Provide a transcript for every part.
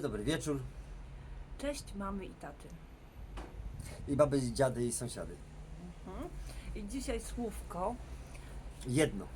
Dobry, dobry wieczór. Cześć mamy i taty. I baby, i dziady, i sąsiady. Mhm. I dzisiaj słówko Jedno.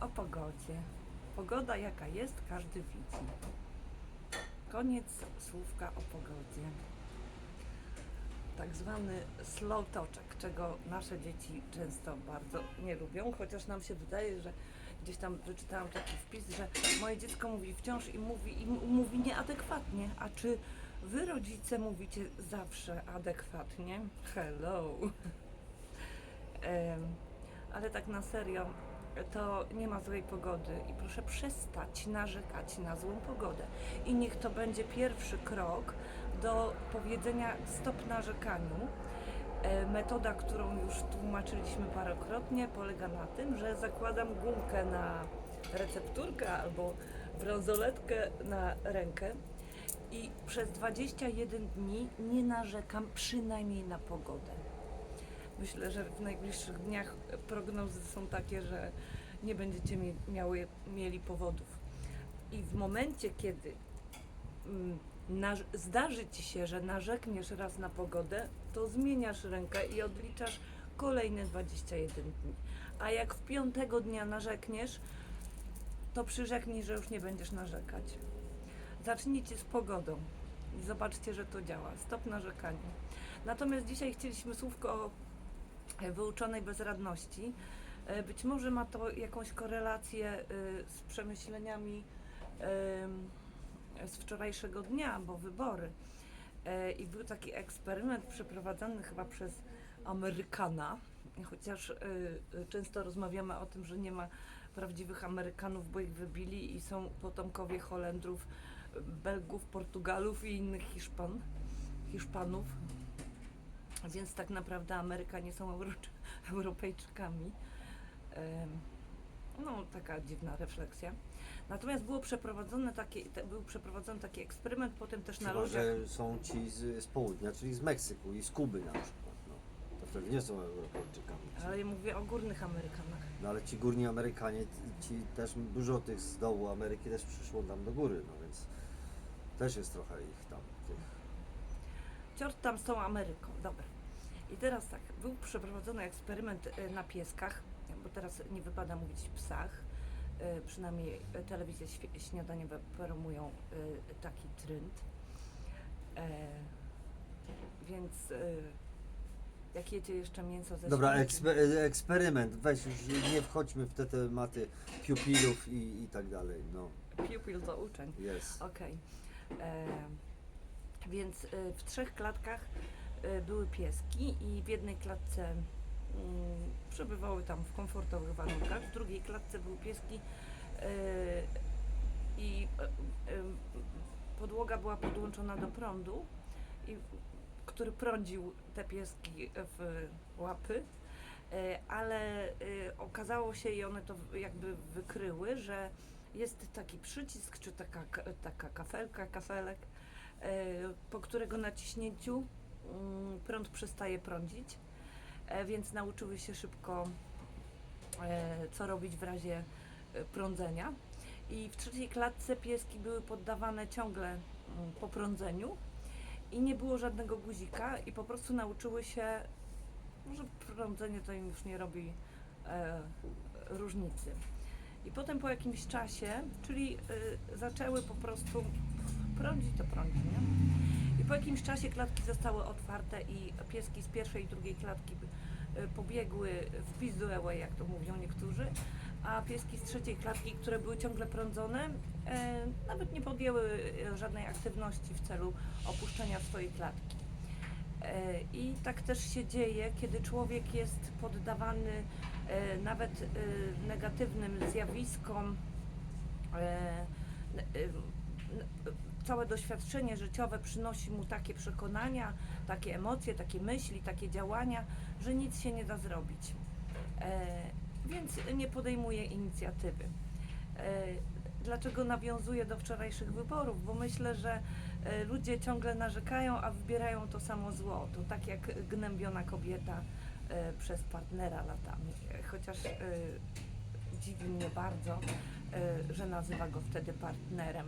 o pogodzie. Pogoda jaka jest, każdy widzi. Koniec słówka o pogodzie. Tak zwany slow toczek, czego nasze dzieci często bardzo nie lubią, chociaż nam się wydaje, że gdzieś tam wyczytałam taki wpis, że moje dziecko mówi wciąż i mówi, i mówi nieadekwatnie. A czy wy rodzice mówicie zawsze adekwatnie? Hello. Ale tak na serio, to nie ma złej pogody i proszę przestać narzekać na złą pogodę. I niech to będzie pierwszy krok do powiedzenia stop narzekaniu. E, Metoda, którą już tłumaczyliśmy parokrotnie, polega na tym, że zakładam gumkę na recepturkę albo bransoletkę na rękę i przez 21 dni nie narzekam przynajmniej na pogodę. Myślę, że w najbliższych dniach prognozy są takie, że nie będziecie mi, miały, mieli powodów. I w momencie, kiedy mm, zdarzy ci się, że narzekniesz raz na pogodę, to zmieniasz rękę i odliczasz kolejne 21 dni. A jak w piątego dnia narzekniesz, to przyrzeknij, że już nie będziesz narzekać. Zacznijcie z pogodą i zobaczcie, że to działa. Stop narzekaniu. Natomiast dzisiaj chcieliśmy słówko o wyuczonej bezradności. E, Być może ma to jakąś korelację e, z przemyśleniami em, z wczorajszego dnia, bo wybory. E, I był taki eksperyment przeprowadzony chyba przez Amerykana, chociaż e, e, często rozmawiamy o tym, że nie ma prawdziwych Amerykanów, bo ich wybili i są potomkowie Holendrów, Belgów, Portugalów i innych Hiszpan, Hiszpanów. Więc tak naprawdę Amerykanie są Euro, Europejczykami. Em, No, taka dziwna refleksja. Natomiast było przeprowadzone takie, te, był przeprowadzony taki eksperyment, potem też na Chyba, ludziach. że są ci z, z południa, czyli z Meksyku i z Kuby na przykład. No. To wtedy nie są Europejczykami. Ale ja mówię o górnych Amerykanach. No ale ci górni Amerykanie, ci też dużo tych z dołu Ameryki też przyszło tam do góry, no więc też jest trochę ich tam. Tych. Ciort tam z tą Ameryką, dobra. I teraz tak, był przeprowadzony eksperyment e, na pieskach, bo teraz nie wypada mówić psach, przynajmniej e, telewizje śniadaniowe promują e, taki trend. E, Więc e, jak jecie jeszcze mięso ze Dobra, ekspe, eksperyment, weź już nie wchodźmy w te tematy pupilów i, i tak dalej, no Pupil to uczeń. jest. Okej. E, Więc w trzech klatkach były pieski i w jednej klatce przebywały tam w komfortowych warunkach, w drugiej klatce były pieski e, i e, e, podłoga była podłączona do prądu, który prądził te pieski w łapy. Ale okazało się i one to jakby wykryły, że jest taki przycisk, czy taka, ka- taka kafelka, kafelek, po którego naciśnięciu mm, prąd przestaje prądzić, więc nauczyły się szybko, e, co robić w razie e, prądzenia. I w trzeciej klatce pieski były poddawane ciągle mm, po prądzeniu i nie było żadnego guzika i po prostu nauczyły się, że prądzenie to im już nie robi e, różnicy. I potem po jakimś czasie, czyli zaczęły po prostu prądzić to prądzi, nie? I po jakimś czasie klatki zostały otwarte i pieski z pierwszej i drugiej klatki y, pobiegły w pizdu away, jak to mówią niektórzy, a pieski z trzeciej klatki, które były ciągle prądzone, e, nawet nie podjęły e, żadnej aktywności w celu opuszczenia swojej klatki. E, I tak też się dzieje, kiedy człowiek jest poddawany e, nawet e, negatywnym zjawiskom. e, e, Całe doświadczenie życiowe przynosi mu takie przekonania, takie emocje, takie myśli, takie działania, że nic się nie da zrobić. E, Więc nie podejmuje inicjatywy. E, Dlaczego nawiązuję do wczorajszych wyborów? Bo myślę, że e, ludzie ciągle narzekają, a wybierają to samo zło. To tak jak gnębiona kobieta e, przez partnera latami. Chociaż e, dziwi mnie bardzo, że nazywa go wtedy partnerem,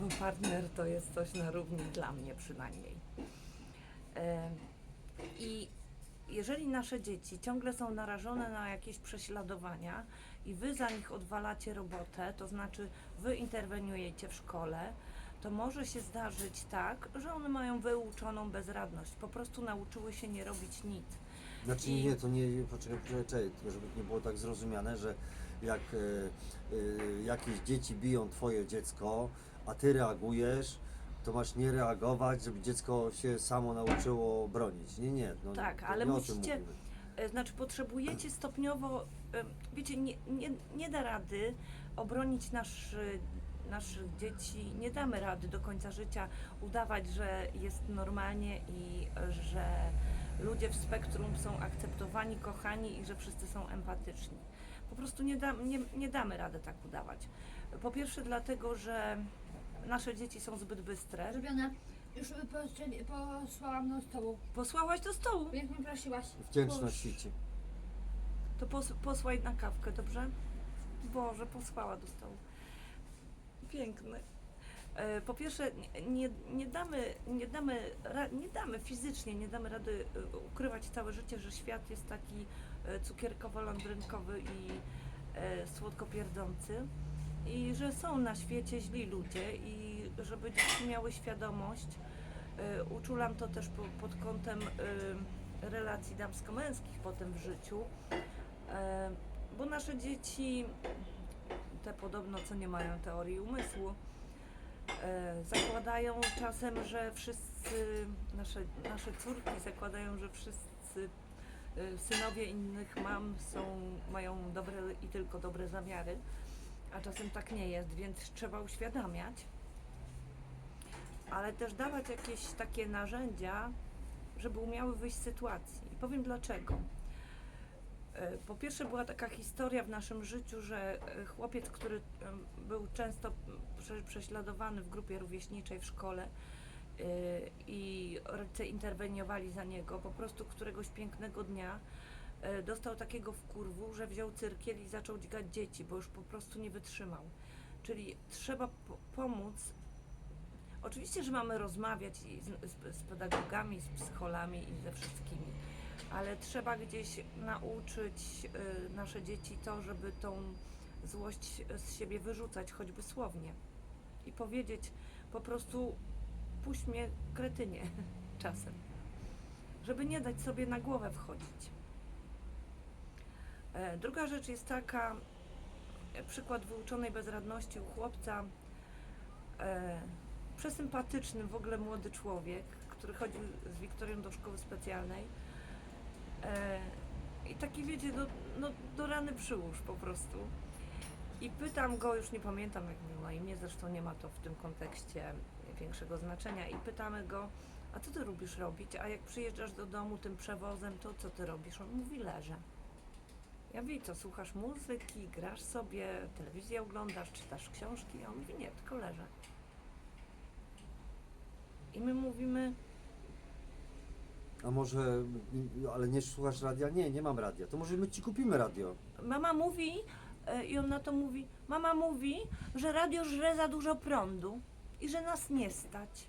bo partner to jest coś na równi dla mnie przynajmniej. E, I jeżeli nasze dzieci ciągle są narażone na jakieś prześladowania i wy za nich odwalacie robotę, to znaczy wy interweniujecie w szkole, to może się zdarzyć tak, że one mają wyuczoną bezradność. Po prostu nauczyły się nie robić nic. Znaczy I- nie, to nie, poczekaj, poczekaj, żeby nie było tak zrozumiane, że jak e, e, jakieś dzieci biją twoje dziecko, a ty reagujesz, to masz nie reagować, żeby dziecko się samo nauczyło bronić. Nie, nie. No, Tak, ale nie musicie-. E, Znaczy potrzebujecie stopniowo, wiecie, nie, nie, nie da rady obronić nasz, naszych dzieci, nie damy rady do końca życia udawać, że jest normalnie i że ludzie w spektrum są akceptowani, kochani i że wszyscy są empatyczni. Po prostu nie, da, nie, nie damy rady tak udawać. Po pierwsze dlatego, że nasze dzieci są zbyt bystre. Zrobione. Już postrzeli- posłałam do stołu. Posłałaś do stołu, Jak mnie prosiłaś. Wdzięczności ci. To pos, posłaj na kawkę, dobrze? Boże, posłała do stołu. Piękny. E, Po pierwsze, nie- nie, nie, damy, nie, damy, ra- nie damy fizycznie, nie damy rady e, ukrywać całe życie, że świat jest taki e, cukierkowo-landrynkowy i e, słodkopierdzący. I że są na świecie źli ludzie i żeby dzieci miały świadomość, e, uczulam to też po, pod kątem relacji damsko-męskich potem w życiu, bo nasze dzieci, te podobno co nie mają teorii umysłu, zakładają czasem, że wszyscy, nasze, nasze córki zakładają, że wszyscy synowie innych mam są, mają dobre i tylko dobre zamiary, a czasem tak nie jest, więc trzeba uświadamiać, ale też dawać jakieś takie narzędzia, żeby umiały wyjść z sytuacji. I powiem dlaczego. E, Po pierwsze była taka historia w naszym życiu, że e, chłopiec, który był często prze, prześladowany w grupie rówieśniczej w szkole i rodzice interweniowali za niego, po prostu któregoś pięknego dnia e, dostał takiego wkurwu, że wziął cyrkiel i zaczął dźgać dzieci, bo już po prostu nie wytrzymał. Czyli trzeba po- pomóc. Oczywiście, że mamy rozmawiać z, z pedagogami, z psycholami i ze wszystkimi ale trzeba gdzieś nauczyć y, nasze dzieci to, żeby tą złość z siebie wyrzucać, choćby słownie. I powiedzieć po prostu puść mnie kretynie czasem. Żeby nie dać sobie na głowę wchodzić. E, druga rzecz jest taka, e, przykład wyuczonej bezradności u chłopca, e, przesympatyczny w ogóle młody człowiek, który chodził z Wiktorią do szkoły specjalnej. I taki wiecie, do, no, do rany przyłóż po prostu. I pytam go, już nie pamiętam jak miał na imię, zresztą nie ma to w tym kontekście większego znaczenia. I pytamy go, a co ty lubisz robić? A jak przyjeżdżasz do domu tym przewozem, to co ty robisz? On mówi, leżę. Ja mówię, co, słuchasz muzyki, grasz sobie, telewizję oglądasz, czytasz książki? A on mówi, nie, tylko leżę. I my mówimy, A może, ale nie słuchasz radia? Nie, nie mam radia. To może my ci kupimy radio. Mama mówi, e, i on na to mówi, mama mówi, że radio żre za dużo prądu i że nas nie stać.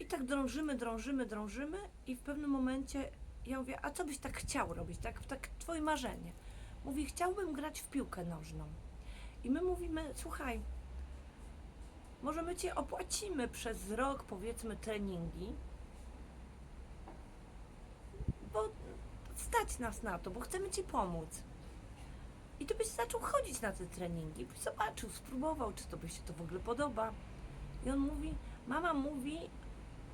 I tak drążymy, drążymy, drążymy i w pewnym momencie ja mówię, a co byś tak chciał robić, tak, tak twoje marzenie. Mówi, chciałbym grać w piłkę nożną. I my mówimy, słuchaj, może my cię opłacimy przez rok, powiedzmy, treningi, bo stać nas na to, bo chcemy Ci pomóc. I Ty byś zaczął chodzić na te treningi, byś zobaczył, spróbował, czy to by się to w ogóle podoba. I on mówi, mama mówi,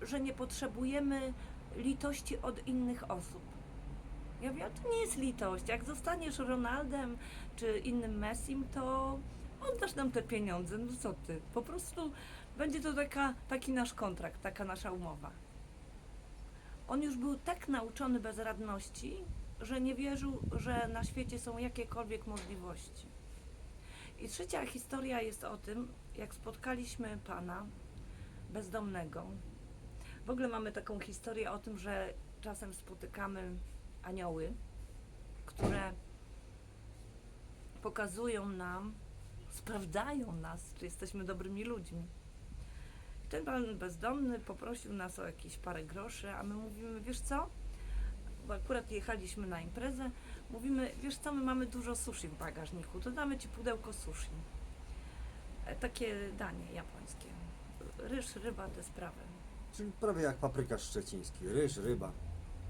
że nie potrzebujemy litości od innych osób. Ja a to nie jest litość. Jak zostaniesz Ronaldem czy innym Messim, to oddasz nam te pieniądze. No co ty? Po prostu będzie to taka, taki nasz kontrakt, taka nasza umowa. On już był tak nauczony bezradności, że nie wierzył, że na świecie są jakiekolwiek możliwości. I trzecia historia jest o tym, jak spotkaliśmy pana bezdomnego. W ogóle mamy taką historię o tym, że czasem spotykamy anioły, które pokazują nam, sprawdzają nas, czy jesteśmy dobrymi ludźmi. Ten pan bezdomny poprosił nas o jakieś parę groszy, a my mówimy, wiesz co? Bo akurat jechaliśmy na imprezę, mówimy, wiesz co, my mamy dużo sushi w bagażniku, to damy ci pudełko sushi. E, Takie danie japońskie. Ryż, ryba, te sprawy. Czyli prawie jak paprykarz szczeciński. Ryż, ryba.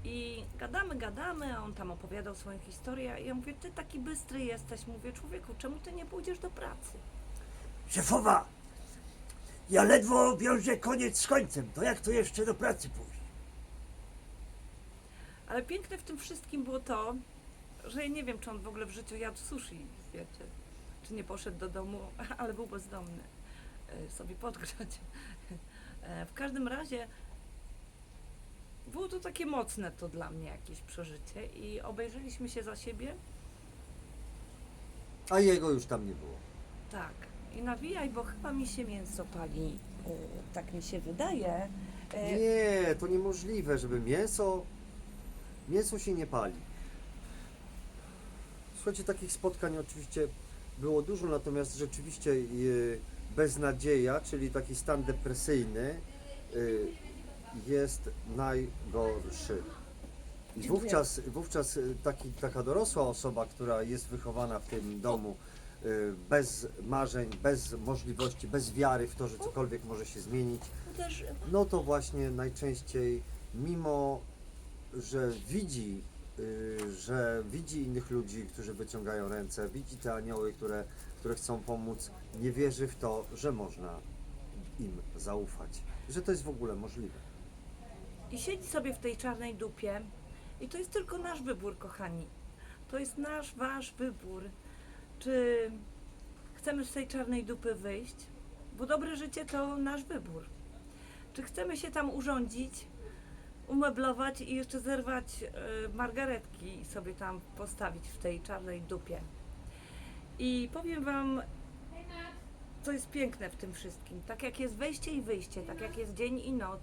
I gadamy, gadamy, a on tam opowiadał swoją historię. I ja mówię, ty taki bystry jesteś. Mówię, człowieku, czemu ty nie pójdziesz do pracy? Szefowa, ja ledwo wiążę koniec z końcem, to jak to jeszcze do pracy pójść? Ale piękne w tym wszystkim było to, że ja nie wiem, czy on w ogóle w życiu jadł sushi, wiecie. Czy nie poszedł do domu, ale był bezdomny. e, Sobie podgrzać. E, W każdym razie było to takie mocne to dla mnie jakieś przeżycie i obejrzeliśmy się za siebie. A jego już tam nie było. Tak. I nawijaj, bo chyba mi się mięso pali. Tak mi się wydaje. E, Nie, to niemożliwe, żeby mięso. Mięso się nie pali. Słuchajcie, takich spotkań oczywiście było dużo, natomiast rzeczywiście e, beznadzieja, czyli taki stan depresyjny, e, jest najgorszy. I wówczas, wówczas e, taki, taka dorosła osoba, która jest wychowana w tym domu, bez marzeń, bez możliwości, bez wiary w to, że cokolwiek może się zmienić, no to właśnie najczęściej, mimo że widzi, y, że widzi innych ludzi, którzy wyciągają ręce, widzi te anioły, które, które chcą pomóc, nie wierzy w to, że można im zaufać, że to jest w ogóle możliwe. I siedzi sobie w tej czarnej dupie. I to jest tylko nasz wybór, kochani. To jest nasz, wasz wybór. Czy chcemy z tej czarnej dupy wyjść? Bo dobre życie to nasz wybór. Czy chcemy się tam urządzić, umeblować i jeszcze zerwać e, margaretki i sobie tam postawić w tej czarnej dupie? I powiem Wam, co jest piękne w tym wszystkim. Tak jak jest wejście i wyjście, tak jak jest dzień i noc,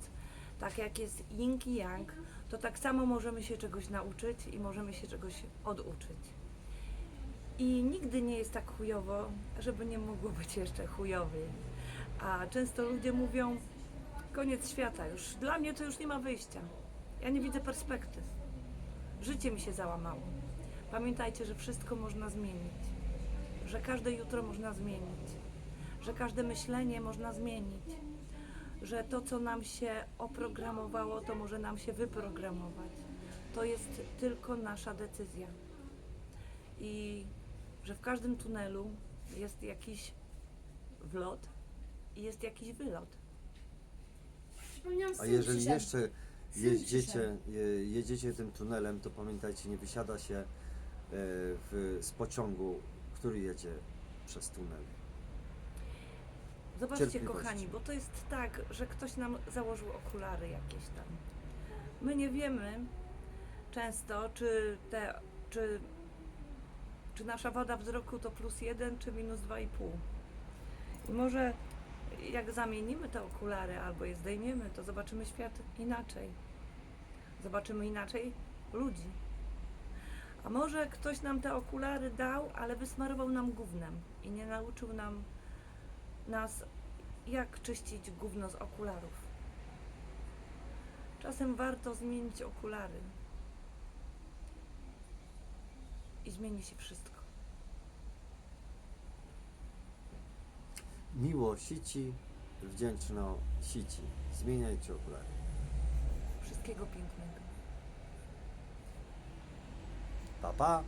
tak jak jest yin i yang, to tak samo możemy się czegoś nauczyć i możemy się czegoś oduczyć. I nigdy nie jest tak chujowo, żeby nie mogło być jeszcze chujowy. A często ludzie mówią, koniec świata już. Dla mnie to już nie ma wyjścia. Ja nie widzę perspektyw. Życie mi się załamało. Pamiętajcie, że wszystko można zmienić. Że każde jutro można zmienić. Że każde myślenie można zmienić że to, co nam się oprogramowało, to może nam się wyprogramować. To jest tylko nasza decyzja. I że w każdym tunelu jest jakiś wlot i jest jakiś wylot. A syn jeżeli przyszedł. jeszcze Syn jeździcie, przyszedł. je- jedziecie tym tunelem, to pamiętajcie, nie wysiada się e, w, z pociągu, który jedzie przez tunel. Zobaczcie, Cierpliwości. kochani, bo to jest tak, że ktoś nam założył okulary jakieś tam. My nie wiemy często, czy, te, czy, czy nasza wada wzroku to plus jeden, czy minus dwa i pół. I może jak zamienimy te okulary albo je zdejmiemy, to zobaczymy świat inaczej. Zobaczymy inaczej ludzi. A może ktoś nam te okulary dał, ale wysmarował nam gównem i nie nauczył nam nas, jak czyścić gówno z okularów. Czasem warto zmienić okulary. I zmieni się wszystko. Miło sici, wdzięczno sici. Zmieniajcie okulary. Wszystkiego pięknego. Pa, pa!